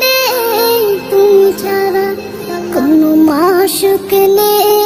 নেই তুমি ছাড়া কোনো মাসুক নেই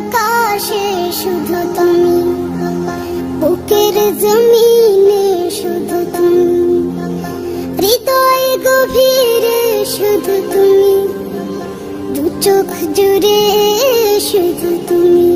আকাশে শুধু তুমি, বুকের জমিনে শুধু তুমি, হৃদয় গভীরে শুধু তুমি, দু চোখ জুড়ে শুধু তুমি।